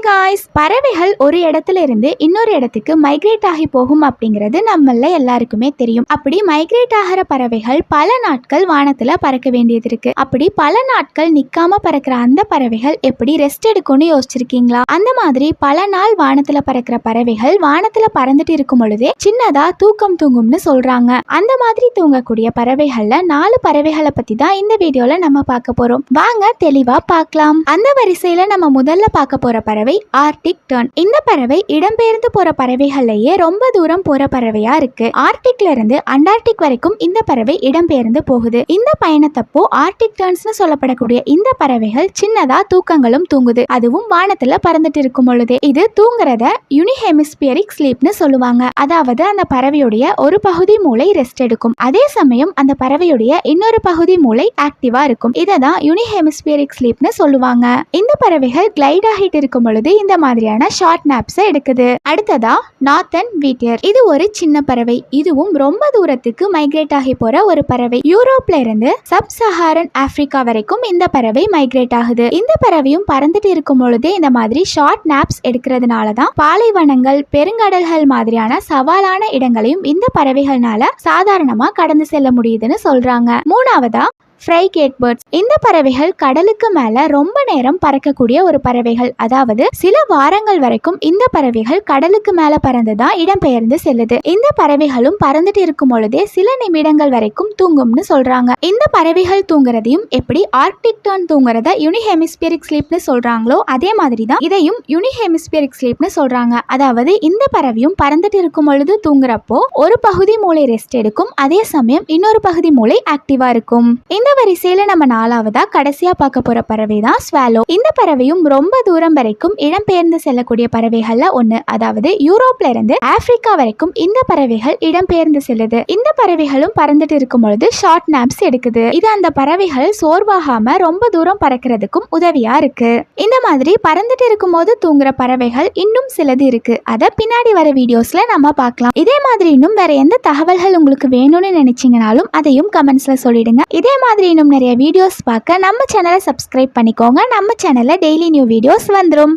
Guys பறவைகள் ஒரு இடத்துல இருந்து இன்னொரு இடத்துக்கு மைக்ரேட் ஆகி போகும் அப்படிங்கிறது நம்மள எல்லாருக்குமே தெரியும். அப்படி மைக்ரேட் ஆகிற பறவைகள் பல நாட்கள் வானத்துல பறக்க வேண்டியது இருக்கு. அப்படி பல நாட்கள் நிக்காம பறக்கிற அந்த பறவைகள் எப்படி ரெஸ்ட் எடுக்கும்னு யோசிச்சிருக்கீங்களா? அந்த மாதிரி பல நாள் வானத்துல பறக்கிற பறவைகள் வானத்துல பறந்துட்டு இருக்கும் பொழுதே சின்னதா தூக்கம் தூங்கும்னு சொல்றாங்க. அந்த மாதிரி தூங்கக்கூடிய பறவைகள்ல நாலு பறவைகளை பத்தி தான் இந்த வீடியோல நம்ம பார்க்க போறோம். வாங்க தெளிவா பார்க்கலாம். அந்த வரிசையில நம்ம முதல்ல பார்க்க போற பறவை ஆர்டிக் டர்ன் இந்த பறவை இடம்பெயர்ந்து போற பறவைகள்லயே ரொம்ப தூரம் போற பறவையா இருக்கு. ஆர்டிக்ல இருந்து அண்டார்டிக் வரைக்கும் இந்த பறவை இடம்பெயர்ந்து போகுது. இந்த பயணத்தப்போ ஆர்டிக் டேர்ன்ஸ்னு சொல்லப்படக்கூடிய இந்த பறவைகள் சின்னதா தூக்கங்களும் தூங்குது. அதுவும் வானத்துல பறந்துட்டு இருக்கும் பொழுது. இது தூங்குறத யூனிஹெமிஸ்பியரிக் ஸ்லீப்னு சொல்லுவாங்க. அதாவது அந்த பறவையுடைய ஒரு பகுதி மூளை ரெஸ்ட் எடுக்கும். அதே சமயம் அந்த பறவையுடைய இன்னொரு பகுதி மூளை ஆக்டிவா இருக்கும். இதை தான் யூனிஹெமிஸ்பியரிக் ஸ்லீப்னு சொல்லுவாங்க. இந்த பறவைகள் கிளைட் ஆகிட்டு இருக்கும் பொழுது இந்த மாதிரியான ஷார்ட் நாப்ஸை எடுக்குது. அடுத்ததா நார்த்தன் வீட்டியர் இது ஒரு சின்ன பறவை. இதுவும் ரொம்ப தூரத்துக்கு மைக்ரேட் ஆகி போற ஒரு பறவை. யூரோப்ல இருந்து சப் சஹாரன் ஆப்பிரிக்கா வரைக்கும் இந்த பறவை மைக்ரேட் ஆகுது. இந்த பறவையும் பறந்துட்டு இருக்கும் பொழுதே இந்த மாதிரி ஷார்ட் நாப்ஸ் எடுக்கிறதுனால தான் பாலைவனங்கள் பெருங்கடல்கள் மாதிரியான சவாலான இடங்களையும் இந்த பறவைகள்னால சாதாரணமா கடந்து செல்ல முடியுதுன்னு சொல்றாங்க. மூணாவதா ஃப்ரைகேட் பேர்ட்ஸ் இந்த பறவைகள் கடலுக்கு மேல ரொம்ப நேரம் பறக்கக்கூடிய ஒரு பறவைகள். அதாவது சில வாரங்கள் வரைக்கும் இந்த பறவைகள் கடலுக்கு மேல பறந்து தான் இடம்பெயர்ந்து செல்லுது. இந்த பறவைகளும் பறந்துட்டு இருக்கும் பொழுதே சில நிமிடங்கள் வரைக்கும் தூங்கும்னு சொல்றாங்க. இந்த பறவைகள் தூங்குறதையும் எப்படி ஆர்க்டிக் டர்ன் தூங்குறத யூனிஹெமிஸ்பியரிக் ஸ்லீப்னு சொல்றாங்களோ அதே மாதிரி தான் இதையும் யூனிஹெமிஸ்பியரிக் ஸ்லீப்னு சொல்றாங்க. அதாவது இந்த பறவையும் பறந்துட்டு இருக்கும் பொழுது தூங்குறப்போ ஒரு பகுதி மூளை ரெஸ்ட் எடுக்கும் அதே சமயம் இன்னொரு பகுதி மூளை ஆக்டிவா இருக்கும். இந்த வரிசையில நம்ம நாலாவதா கடைசியா பார்க்க போற பறவை தான் ஸ்வாலோ இந்த பறவையும் ரொம்ப தூரம் வரைக்கும் இடம்பெயர்ந்து செல்லக்கூடிய பறவைகள்ல ஒண்ணு. அதாவது யூரோப்ல இருந்து ஆப்பிரிக்கா வரைக்கும் இந்த பறவைகள் இடம்பெயர்ந்து செல்லுது. இந்த பறவைகளும் பறந்துட்டு இருக்கும் பொழுது ஷார்ட் நாப்ஸ் எடுக்குது. இது அந்த பறவைகள் சோர்வாகாம ரொம்ப தூரம் பறக்கிறதுக்கும் உதவியா இருக்கு. இந்த மாதிரி பறந்துட்டு இருக்கும் போது தூங்குற பறவைகள் இன்னும் சிலது இருக்கு. அதை பின்னாடி வர வீடியோஸ்ல நம்ம பார்க்கலாம். இதே மாதிரி இன்னும் வேற எந்த தகவல்கள் உங்களுக்கு வேணும்னு நினைச்சீங்கனாலும் அதையும் கமெண்ட்ஸ்ல சொல்லிடுங்க. இதே மாதிரி இன்னும் நிறைய வீடியோஸ் பார்க்க நம்ம சேனலை சப்ஸ்கிரைப் பண்ணிக்கோங்க. நம்ம சேனல்ல டெய்லி நியூ வீடியோஸ் வந்துடும்